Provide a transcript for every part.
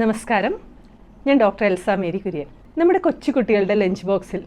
നമസ്കാരം. ഞാൻ doctor Elsa Mary Kurian നമ്മുടെ കൊച്ചുകുട്ടികളുടെ ലഞ്ച് ബോക്സിൽ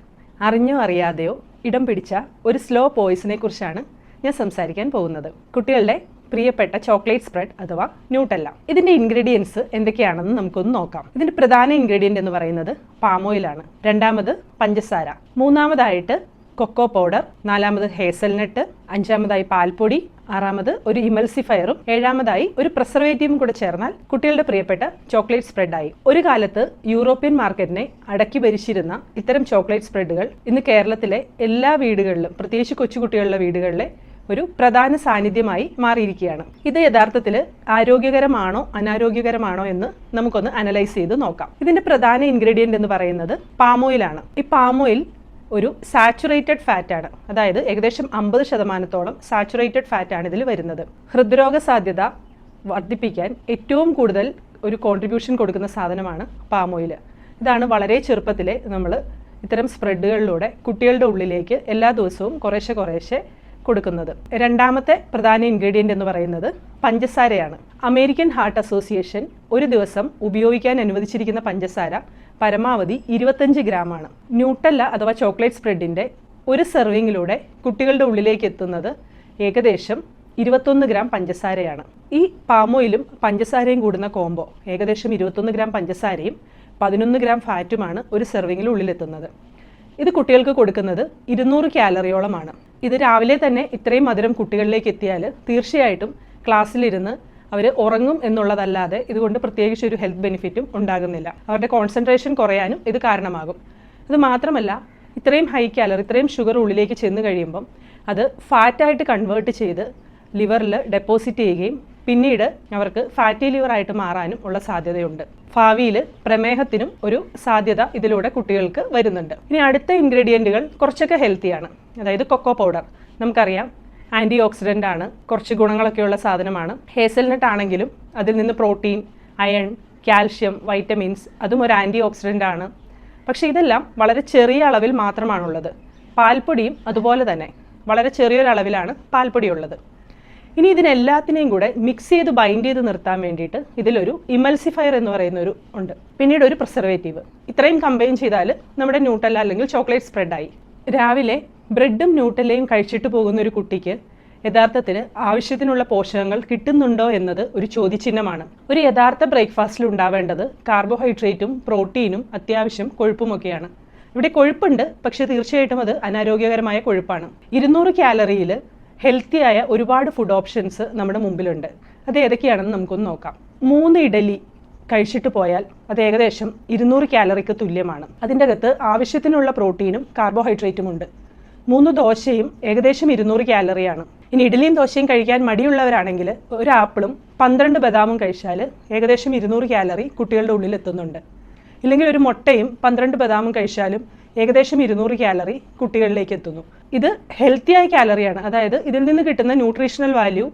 അറിഞ്ഞോ അറിയാതെയോ ഇടം പിടിച്ച ഒരു സ്ലോ പോയിസിനെ കുറിച്ചാണ് ഞാൻ സംസാരിക്കാൻ പോകുന്നത്. കുട്ടികളുടെ പ്രിയപ്പെട്ട ചോക്ലേറ്റ് സ്പ്രെഡ് അഥവാ ന്യൂട്ടല്ല ഇതിന്റെ ഇൻഗ്രീഡിയൻസ് എന്തൊക്കെയാണെന്ന് നമുക്കൊന്ന് നോക്കാം. ഇതിന്റെ പ്രധാന ഇൻഗ്രീഡിയന്റ് എന്ന് പറയുന്നത് പാമോയിലാണ് രണ്ടാമത് പഞ്ചസാര. മൂന്നാമതായിട്ട് കൊക്കോ പൗഡർ നാലാമത് ഹേസൽനട്ട് അഞ്ചാമതായി പാൽപ്പൊടി ആറാമത് ഒരു ഇമൽസിഫയറും ഏഴാമതായി ഒരു പ്രിസർവേറ്റീവും കൂടെ ചേർന്നാൽ കുട്ടികളുടെ പ്രിയപ്പെട്ട ചോക്ലേറ്റ് സ്പ്രെഡായി ഒരു കാലത്ത് യൂറോപ്യൻ മാർക്കറ്റിനെ അടക്കി ഭരിച്ചിരുന്ന ഇത്തരം ചോക്ലേറ്റ് സ്പ്രെഡുകൾ ഇന്ന് കേരളത്തിലെ എല്ലാ വീടുകളിലും പ്രത്യേകിച്ച് കൊച്ചുകുട്ടികളുടെ വീടുകളിലെ ഒരു പ്രധാന സാന്നിധ്യമായി മാറിയിരിക്കുകയാണ്. ഇത് യഥാർത്ഥത്തിൽ ആരോഗ്യകരമാണോ അനാരോഗ്യകരമാണോ എന്ന് നമുക്കൊന്ന് അനലൈസ് ചെയ്ത് നോക്കാം. ഇതിന്റെ പ്രധാന ഇൻഗ്രീഡിയന്റ് എന്ന് പറയുന്നത് പാമോയിലാണ് ഈ പാമോയിൽ ഒരു സാച്ചുറേറ്റഡ് ഫാറ്റാണ് അതായത് ഏകദേശം അമ്പത് ശതമാനത്തോളം സാച്ചുറേറ്റഡ് ഫാറ്റാണ് ഇതിൽ വരുന്നത്. ഹൃദ്രോഗ സാധ്യത വർദ്ധിപ്പിക്കാൻ ഏറ്റവും കൂടുതൽ ഒരു കോൺട്രിബ്യൂഷൻ കൊടുക്കുന്ന സാധനമാണ് പാം ഓയിൽ ഇതാണ് വളരെ ചെറുപ്പത്തിലെ നമ്മൾ ഇത്തരം സ്പ്രെഡുകളിലൂടെ കുട്ടികളുടെ ഉള്ളിലേക്ക് എല്ലാ ദിവസവും കുറേശ്ശെ കുറേശ്ശെ കൊടുക്കുന്നത്. രണ്ടാമത്തെ പ്രധാന ഇൻഗ്രീഡിയന്റ് എന്ന് പറയുന്നത് പഞ്ചസാരയാണ്. അമേരിക്കൻ ഹാർട്ട് അസോസിയേഷൻ ഒരു ദിവസം ഉപയോഗിക്കാൻ അനുവദിച്ചിരിക്കുന്ന പഞ്ചസാര പരമാവധി ഇരുപത്തഞ്ച് ഗ്രാമാണ്. ന്യൂട്ടല്ല അഥവാ ചോക്ലേറ്റ് സ്പ്രെഡിന്റെ ഒരു സെർവിങ്ങിലൂടെ കുട്ടികളുടെ ഉള്ളിലേക്ക് എത്തുന്നത് ഏകദേശം ഇരുപത്തൊന്ന് ഗ്രാം പഞ്ചസാരയാണ്. ഈ പാമോയിലും പഞ്ചസാരയും കൂടുന്ന കോംബോ ഏകദേശം ഇരുപത്തൊന്ന് ഗ്രാം പഞ്ചസാരയും പതിനൊന്ന് ഗ്രാം ഫാറ്റുമാണ് ഒരു സെർവിങ്ങിൽ ഉള്ളിലെത്തുന്നത്. ഇത് കുട്ടികൾക്ക് കൊടുക്കുന്നത് ഇരുന്നൂറ് കാലറിയോളമാണ്. ഇത് രാവിലെ തന്നെ ഇത്രയും മധുരം കുട്ടികളിലേക്ക് എത്തിയാൽ തീർച്ചയായിട്ടും ക്ലാസ്സിലിരുന്ന് അവർ ഉറങ്ങും എന്നുള്ളതല്ലാതെ ഇതുകൊണ്ട് പ്രത്യേകിച്ച് ഒരു ഹെൽത്ത് ബെനിഫിറ്റും ഉണ്ടാകുന്നില്ല. അവരുടെ കോൺസെൻട്രേഷൻ കുറയാനും ഇത് കാരണമാകും. അത് മാത്രമല്ല ഇത്രയും ഹൈ കാലറി ഇത്രയും ഷുഗർ ഉള്ളിലേക്ക് ചെന്ന് കഴിയുമ്പം അത് ഫാറ്റായിട്ട് കൺവേർട്ട് ചെയ്ത് ലിവറിൽ ഡെപ്പോസിറ്റ് ചെയ്യുകയും പിന്നീട് അവർക്ക് ഫാറ്റി ലിവറായിട്ട് മാറാനും ഉള്ള സാധ്യതയുണ്ട്. ഭാവിയിൽ പ്രമേഹത്തിനും ഒരു സാധ്യത ഇതിലൂടെ കുട്ടികൾക്ക് വരുന്നുണ്ട്. ഇനി അടുത്ത ഇൻഗ്രീഡിയന്റുകൾ കുറച്ചൊക്കെ ഹെൽത്തിയാണ് അതായത് കൊക്കോ പൗഡർ നമുക്കറിയാം ആന്റി ഓക്സിഡന്റ് ആണ് കുറച്ച് ഗുണങ്ങളൊക്കെയുള്ള സാധനമാണ്. ഹേസൽനട്ട് ആണെങ്കിലും അതിൽ നിന്ന് പ്രോട്ടീൻ അയൺ കാൽഷ്യം വൈറ്റമിൻസ് അതും ഒരു ആന്റി ഓക്സിഡന്റ് ആണ് പക്ഷേ ഇതെല്ലാം വളരെ ചെറിയ അളവിൽ മാത്രമാണുള്ളത്. പാൽപ്പൊടിയും അതുപോലെ തന്നെ വളരെ ചെറിയൊരളവിലാണ് പാൽപ്പൊടി ഉള്ളത് ഇനി ഇതിനെല്ലാത്തിനെയും കൂടെ മിക്സ് ചെയ്ത് ബൈൻഡ് ചെയ്ത് നിർത്താൻ വേണ്ടിയിട്ട് ഇതിലൊരു ഇമൽസിഫയർ എന്ന് പറയുന്ന ഒരു ഉണ്ട്. പിന്നീട് ഒരു പ്രിസർവേറ്റീവ് ഇത്രയും കമ്പൈൻ ചെയ്താൽ നമ്മുടെ ന്യൂട്ടല്ല അല്ലെങ്കിൽ ചോക്ലേറ്റ് സ്പ്രെഡായി രാവിലെ ബ്രെഡും ന്യൂട്ടലയും കഴിച്ചിട്ട് പോകുന്ന ഒരു കുട്ടിക്ക് യഥാർത്ഥത്തിൽ ആവശ്യത്തിനുള്ള പോഷകങ്ങൾ കിട്ടുന്നുണ്ടോ എന്നത് ഒരു ചോദ്യചിഹ്നമാണ്. ഒരു യഥാർത്ഥ ബ്രേക്ക്ഫാസ്റ്റിൽ ഉണ്ടാവേണ്ടത് കാർബോഹൈഡ്രേറ്റും പ്രോട്ടീനും അത്യാവശ്യം കൊഴുപ്പുമൊക്കെയാണ്. ഇവിടെ കൊഴുപ്പുണ്ട് പക്ഷേ തീർച്ചയായിട്ടും അത് അനാരോഗ്യകരമായ കൊഴുപ്പാണ്. ഇരുന്നൂറ് കാലറിയിൽ ഹെൽത്തിയായ ഒരുപാട് ഫുഡ് ഓപ്ഷൻസ് നമ്മുടെ മുമ്പിലുണ്ട്. അത് ഏതൊക്കെയാണെന്ന് നമുക്കൊന്ന് നോക്കാം. മൂന്ന് ഇഡലി കഴിച്ചിട്ട് പോയാൽ അത് ഏകദേശം ഇരുന്നൂറ് കാലറിക്ക് തുല്യമാണ്. അതിന്റെ അകത്ത് ആവശ്യത്തിനുള്ള പ്രോട്ടീനും കാർബോഹൈഡ്രേറ്റും ഉണ്ട്. മൂന്ന് ദോശയും ഏകദേശം ഇരുന്നൂറ് കാലറിയാണ്. ഇനി ഇഡലിയും ദോശയും കഴിക്കാൻ മടിയുള്ളവരാണെങ്കിൽ ഒരു ആപ്പിളും പന്ത്രണ്ട് ബദാമും കഴിച്ചാൽ ഏകദേശം ഇരുന്നൂറ് കാലറി കുട്ടികളുടെ ഉള്ളിൽ എത്തുന്നുണ്ട് ഇല്ലെങ്കിൽ ഒരു മുട്ടയും പന്ത്രണ്ട് ബദാമും കഴിച്ചാലും ഏകദേശം ഇരുന്നൂറ് കാലറി കുട്ടികളിലേക്ക് എത്തുന്നു ഇത് ഹെൽത്തിയായ കാലറിയാണ്. അതായത് ഇതിൽ നിന്ന് കിട്ടുന്ന ന്യൂട്രീഷണൽ വാല്യൂ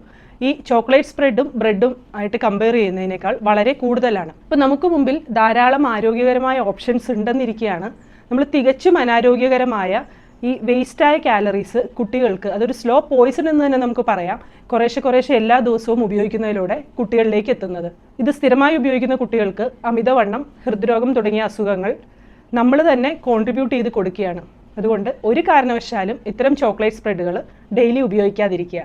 ഈ ചോക്ലേറ്റ് സ്പ്രെഡും ബ്രെഡും ആയിട്ട് കമ്പയർ ചെയ്യുന്നതിനേക്കാൾ വളരെ കൂടുതലാണ്. ഇപ്പം നമുക്ക് മുമ്പിൽ ധാരാളം ആരോഗ്യകരമായ ഓപ്ഷൻസ് ഉണ്ടെന്നിരിക്കുകയാണ് നമ്മൾ തികച്ചും അനാരോഗ്യകരമായ ഈ വേസ്റ്റായ കാലറീസ് കുട്ടികൾക്ക് അതൊരു സ്ലോ പോയിസൺ എന്ന് തന്നെ നമുക്ക് പറയാം. കുറേശ്ശെ കുറേശ്ശെ എല്ലാ ദിവസവും ഉപയോഗിക്കുന്നതിലൂടെ കുട്ടികളിലേക്ക് എത്തുന്നത്. ഇത് സ്ഥിരമായി ഉപയോഗിക്കുന്ന കുട്ടികൾക്ക് അമിതവണ്ണം ഹൃദ്രോഗം തുടങ്ങിയ അസുഖങ്ങൾ നമ്മൾ തന്നെ കോൺട്രിബ്യൂട്ട് ചെയ്ത് കൊടുക്കുകയാണ്. അതുകൊണ്ട് ഒരു കാരണവശാലും ഇത്തരം ചോക്ലേറ്റ് സ്പ്രെഡുകൾ ഡെയിലി ഉപയോഗിക്കാതിരിക്കുക.